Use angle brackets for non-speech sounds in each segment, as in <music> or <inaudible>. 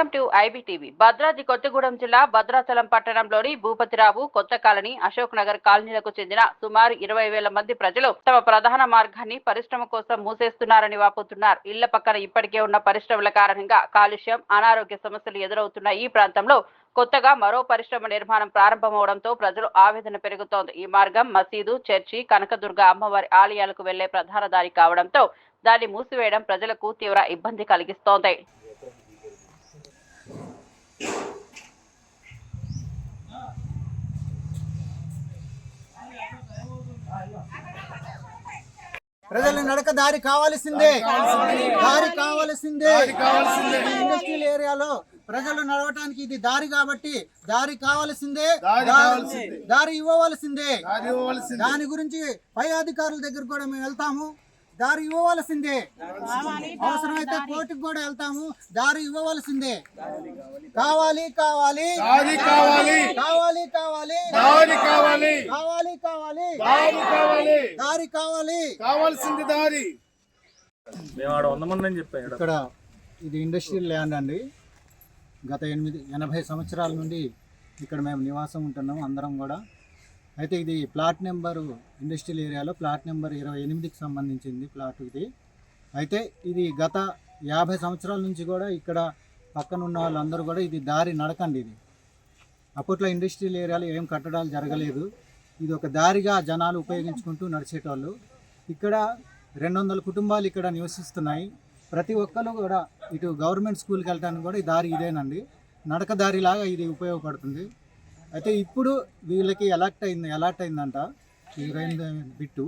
Welcome to IBTV. Bhadradri Kothagudem జిల్లా భద్రాచలం పట్టణంలోని భూపతిరావు కొత్త కాలనీ అశోక్ నగర్ కాలనీలకు చెందిన సుమారు ఇరవై వేల మంది ప్రజలు తమ ప్రధాన మార్గాన్ని పరిశ్రమ కోసం మూసేస్తున్నారని వాపోతున్నారు. ఇళ్ళ పక్కన ఇప్పటికే ఉన్న పరిశ్రమల కారణంగా కాలుష్యం అనారోగ్య సమస్యలు ఎదురవుతున్న ఈ ప్రాంతంలో కొత్తగా మరో పరిశ్రమ నిర్మాణం ప్రారంభమవడంతో ప్రజలు ఆవేదన పెరుగుతోంది. ఈ మార్గం మసీదు చర్చి కనకదుర్గ అమ్మవారి ఆలయాలకు వెళ్ళే ప్రధాన దారి కావడంతో దాన్ని మూసివేయడం ప్రజలకు తీవ్ర ఇబ్బంది కలిగిస్తోంది. ప్రజల నడక దారి కావాల్సిందే. దారి కావాల్సిందే. ఇండస్ట్రియల్ ఏరియాలో ప్రజలు నడవటానికి ఇది దారి కాబట్టి దారి కావాల్సిందే. దారి ఇవ్వవలసింది. దాని గురించి పై అధికారుల దగ్గర కూడా మేము వెళ్తాము. దారి ఇవ్వవలసిందే. అవసరమైతే కోర్టుకు కూడా వెళ్తాము. దారి ఇవ్వవలసిందే. కావాలి కావాలి. కావాలి. కావాలి కావాలి. దారి కావాలి. కావాలి కావాలి. కావాలి. దారి కావాలి. కావాల్సింది దారి. ఇక్కడ ఇది ఇండస్ట్రియల్ ల్యాండ్ అండి. గత ఎనిమిది ఎనభై సంవత్సరాల నుండి ఇక్కడ మేము నివాసం ఉంటున్నాం. అందరం కూడా అయితే ఇది ప్లాట్ నెంబరు ఇండస్ట్రియల్ ఏరియాలో ప్లాట్ నెంబర్ ఇరవై ఎనిమిదికి సంబంధించింది ప్లాట్ ఇది. అయితే ఇది గత యాభై సంవత్సరాల నుంచి కూడా ఇక్కడ పక్కన ఉన్న వాళ్ళందరూ కూడా ఇది దారి నడకండి ఇది. అప్పట్లో ఇండస్ట్రియల్ ఏరియాలో ఏం కట్టడాలు జరగలేదు. ఇది ఒక దారిగా జనాలు ఉపయోగించుకుంటూ నడిచేటోళ్ళు. ఇక్కడ రెండు వందల కుటుంబాలు ఇక్కడ నివసిస్తున్నాయి. ప్రతి ఒక్కరు కూడా ఇటు గవర్నమెంట్ స్కూల్కి వెళ్ళడానికి కూడా ఈ దారి ఇదేనండి. నడక దారిలాగా ఇది ఉపయోగపడుతుంది. అయితే ఇప్పుడు వీళ్ళకి ఎలక్ట్ అయింది ఎలక్ట్ అయిందంట హీరోయిన్ బిట్టు.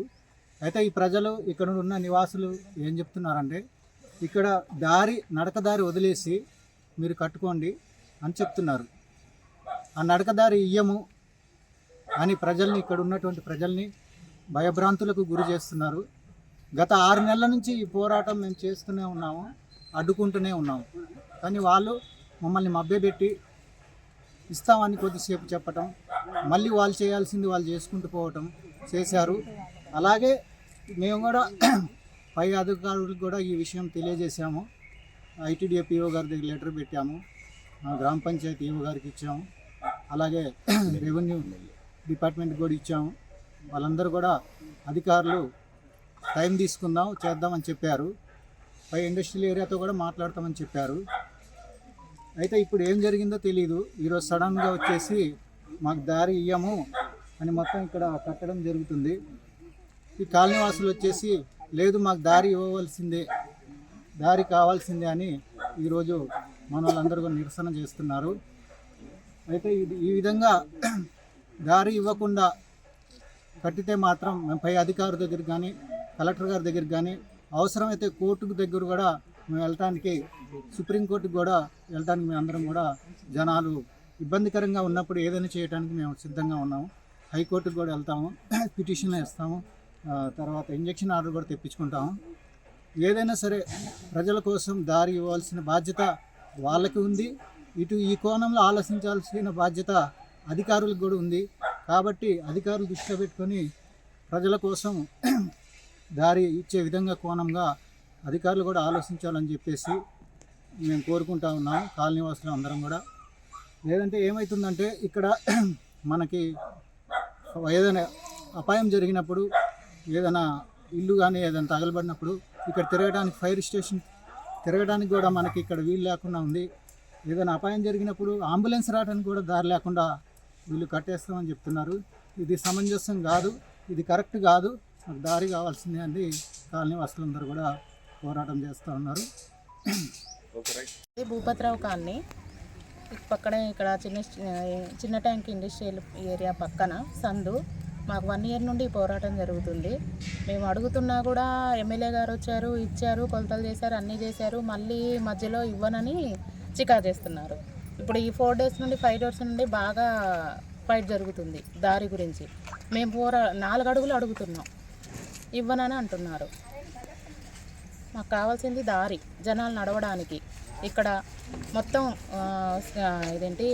అయితే ఈ ప్రజలు ఇక్కడ ఉన్న నివాసులు ఏం చెప్తున్నారంటే ఇక్కడ దారి నడక దారి వదిలేసి మీరు కట్టుకోండి అని చెప్తున్నారు. ఆ నడక దారి ఇయ్యము అని ప్రజల్ని ఇక్కడ ఉన్నటువంటి ప్రజల్ని భయభ్రాంతులకు గురి చేస్తున్నారు. గత ఆరు నెలల నుంచి ఈ పోరాటం మేము చేస్తూనే ఉన్నాము అడ్డుకుంటూనే ఉన్నాము. కానీ వాళ్ళు మమ్మల్ని మభ్యపెట్టి ఇస్తామని కొద్దిసేపు చెప్పటం మళ్ళీ వాళ్ళు చేయాల్సింది వాళ్ళు చేసుకుంటూ పోవటం చేశారు. అలాగే మేము కూడా <clears throat> పై అధికారులకు కూడా ఈ విషయం తెలియజేశాము. ఐటీడీఏ పిఓ గారి దగ్గర లెటర్ పెట్టాము గ్రామ పంచాయతీ ఈఓ గారికి ఇచ్చాము అలాగే <clears throat> రెవెన్యూ డిపార్ట్మెంట్ కూడా ఇచ్చాము. వాళ్ళందరూ కూడా అధికారులు టైం తీసుకుందాం చేద్దామని చెప్పారు. పై ఇండస్ట్రియల్ ఏరియాతో కూడా మాట్లాడతామని చెప్పారు. అయితే ఇప్పుడు ఏం జరిగిందో తెలియదు ఈరోజు సడన్గా వచ్చేసి మాకు దారి ఇయ్యము అని మొత్తం ఇక్కడ కట్టడం జరుగుతుంది. ఈ కాలనీవాసులు వచ్చేసి లేదు మాకు దారి ఇవ్వవలసిందే దారి కావాల్సిందే అని ఈరోజు మన వాళ్ళందరూ కూడా నిరసన చేస్తున్నారు. అయితే ఇది ఈ విధంగా <clears throat> దారి ఇవ్వకుండా కట్టితే మాత్రం మేము పై అధికారి దగ్గర కానీ కలెక్టర్ గారి దగ్గర కానీ అవసరమైతే కోర్టుకు దగ్గర కూడా మేము వెళ్ళటానికి సుప్రీంకోర్టుకు కూడా వెళ్ళడానికి మేము అందరం కూడా జనాలు ఇబ్బందికరంగా ఉన్నప్పుడు ఏదైనా చేయడానికి మేము సిద్ధంగా ఉన్నాము. హైకోర్టుకు కూడా వెళ్తాము. <clears throat> పిటిషన్లు వేస్తాము. తర్వాత ఇంజక్షన్ ఆర్డర్ కూడా తెప్పించుకుంటాము. ఏదైనా సరే ప్రజల కోసం దారి ఇవ్వాల్సిన బాధ్యత వాళ్ళకి ఉంది. ఇటు ఈ కోణంలో ఆలోచించాల్సిన బాధ్యత అధికారులకు కూడా ఉంది. కాబట్టి అధికారులు దృష్టిలో పెట్టుకొని ప్రజల కోసం <clears throat> దారి ఇచ్చే విధంగా కోణంగా అధికారులు కూడా ఆలోచించాలని చెప్పేసి మేము కోరుకుంటా ఉన్నాం కాలనీవాసులు అందరం కూడా. లేదంటే ఏమవుతుందంటే ఇక్కడ <clears throat> మనకి ఏదైనా అపాయం జరిగినప్పుడు ఏదైనా ఇల్లు కానీ ఏదైనా తగలబడినప్పుడు ఇక్కడ తిరగడానికి ఫైర్ స్టేషన్ తిరగడానికి కూడా మనకి ఇక్కడ వీలు లేకుండా ఉంది. ఏదైనా అపాయం జరిగినప్పుడు అంబులెన్స్ రావడానికి కూడా దారి లేకుండా వీళ్ళు కట్టేస్తామని చెప్తున్నారు. ఇది సమంజసం కాదు ఇది కరెక్ట్ కాదు. మాకు దారి కావాల్సిందే అని కాలనీ వాసులందరూ కూడా పోరాటం చేస్తూ ఉన్నారు. <clears throat> ఇది భూపతిరావు కాలనీ పక్కనే ఇక్కడ చిన్న చిన్న ట్యాంక్ ఇండస్ట్రియల్ ఏరియా పక్కన సందు. మాకు వన్ ఇయర్ నుండి పోరాటం జరుగుతుంది. మేము అడుగుతున్నా కూడా ఎమ్మెల్యే గారు వచ్చారు ఇచ్చారు కొలతలు చేశారు అన్నీ చేశారు. మళ్ళీ మధ్యలో ఇవ్వనని చికా చేస్తున్నారు. ఇప్పుడు ఈ ఫోర్ డేస్ నుండి ఫైవ్ డేస్ నుండి బాగా ఫైట్ జరుగుతుంది దారి గురించి. మేము పోరా నాలుగు అడుగులు అడుగుతున్నాం. ఇవ్వనని అంటున్నారు. మాకు కావాల్సింది దారి జనాలు నడవడానికి. ఇక్కడ మొత్తం ఇదేంటి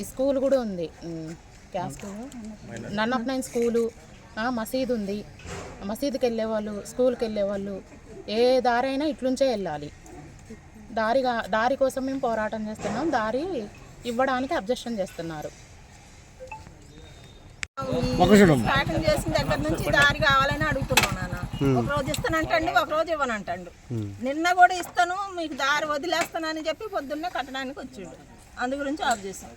ఈ స్కూల్ కూడా ఉంది. None of nine school. మసీద్ ఉంది. మసీద్కి వెళ్ళేవాళ్ళు స్కూల్కి వెళ్ళేవాళ్ళు ఏ దారైనా ఇట్లుంచే వెళ్ళాలి. దారిగా దారి కోసం మేము పోరాటం చేస్తున్నాం. దారి ఇవ్వడానికి అబ్జెక్షన్ చేస్తున్నారు. స్టార్టింగ్ చేసిన దగ్గర నుంచి దారి కావాలని అడుగుతున్నాను నాన్న. ఒక రోజు ఇస్తానంటండి ఒక రోజు ఇవ్వనంటండు. నిన్న కూడా ఇస్తాను మీకు దారి వదిలేస్తానని చెప్పి పొద్దున్నే కట్టడానికి వచ్చిండు. అందు గురించి ఆఫ్ చేసాం